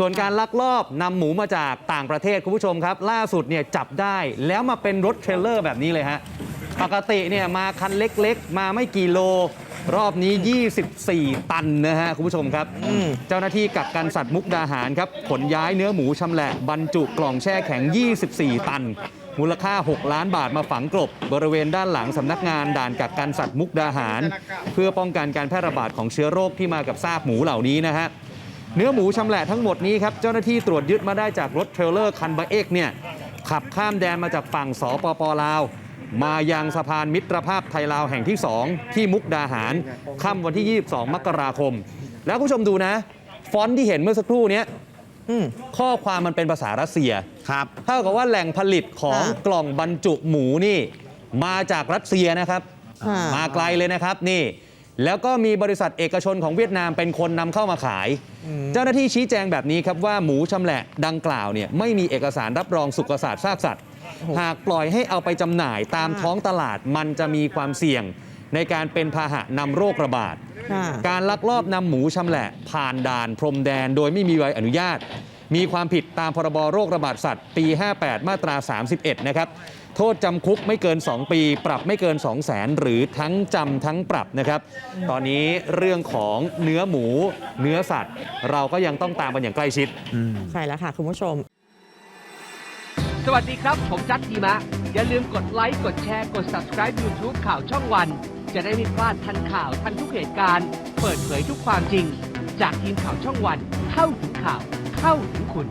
ส่วนการลักลอบนำหมูมาจากต่างประเทศคุณผู้ชมครับ ล่าสุดเนี่ยจับได้แล้วมาเป็นรถเทรลเลอร์แบบนี้เลยฮะ ปกติเนี่ยมาคันเล็กๆ มาไม่กี่โล รอบนี้ 24 ตันนะฮะ คุณผู้ชมครับ เจ้าหน้าที่กักกันสัตว์มุกดาหารครับ ขนย้ายเนื้อหมูชำแหละบรรจุกล่องแช่แข็ง 24 ตัน มูลค่า 6 ล้านบาทมาฝังกลบบริเวณด้านหลังสำนักงานด่านกักกันสัตว์มุกดาหาร เพื่อป้องกันการแพร่ระบาดของเชื้อโรคที่มากับซากหมูเหล่านี้นะฮะ เนื้อหมูชำแหละทั้งหมดนี้ครับเจ้าหน้าที่ตรวจยึดมาได้จากรถเทรลเลอร์คันบะเอกเนี่ยขับข้ามแดนมาจากฝั่งสปปลาว มายังสะพานมิตรภาพไทยลาวแห่งที่ 2 ที่มุกดาหารค่ำวันที่ 22 มกราคม แล้วคุณผู้ชมดูนะ ฟอนต์ที่เห็นเมื่อสักครู่เนี้ยอืมข้อความมันเป็นภาษารัสเซียครับเท่ากับว่าแหล่งผลิตของอ่ากล่องบรรจุหมูนี่ มาจากรัสเซียนะครับอ่ามมาไกลเลยนะครับนี่ แล้วก็มีบริษัทเอกชนของเวียดนามเป็นคนนำเข้ามาขาย เจ้าหน้าที่ชี้แจงแบบนี้ครับว่าหมูชำแหละดังกล่าวเนี่ยไม่มีเอกสารรับรองสุขศาสตร์ซากสัตว์ หากปล่อยให้เอาไปจำหน่ายตามอ่าท้องตลาดมันจะมีความเสี่ยง ในการเป็นพาหะนำโรคระบาด ค่ะ การลักลอบนำหมูชำแหละผ่านด่านพรมแดนโดยไม่มีใบอนุญาต มีความผิดตามพรบโรคระบาดสัตว์ ปี 58 มาตรา 31 นะครับ โทษจำคุกไม่เกิน 2 ปี ปรับไม่เกิน 2 0 0แสนหรือทั้งจำทั้งปรับนะครับ ตอนนี้เรื่องของเนื้อหมู เนื้อสัตว์ เราก็ยังต้องตามกันอย่างใกล้ชิด ใช่แล้วค่ะ คุณผู้ชม สวัสดีครับ ผมจัดดีมะ อย่าลืมกดไลค์ กดแชร์ กด subscribe YouTube ข่าวช่องวัน จะได้ไม่พลาดทันข่าวทันทุกเหตุการณ์ เปิดเผยทุกความจริง จากทีมข่าวช่องวันเข้าถึงข่าว เข้าถึงคุณ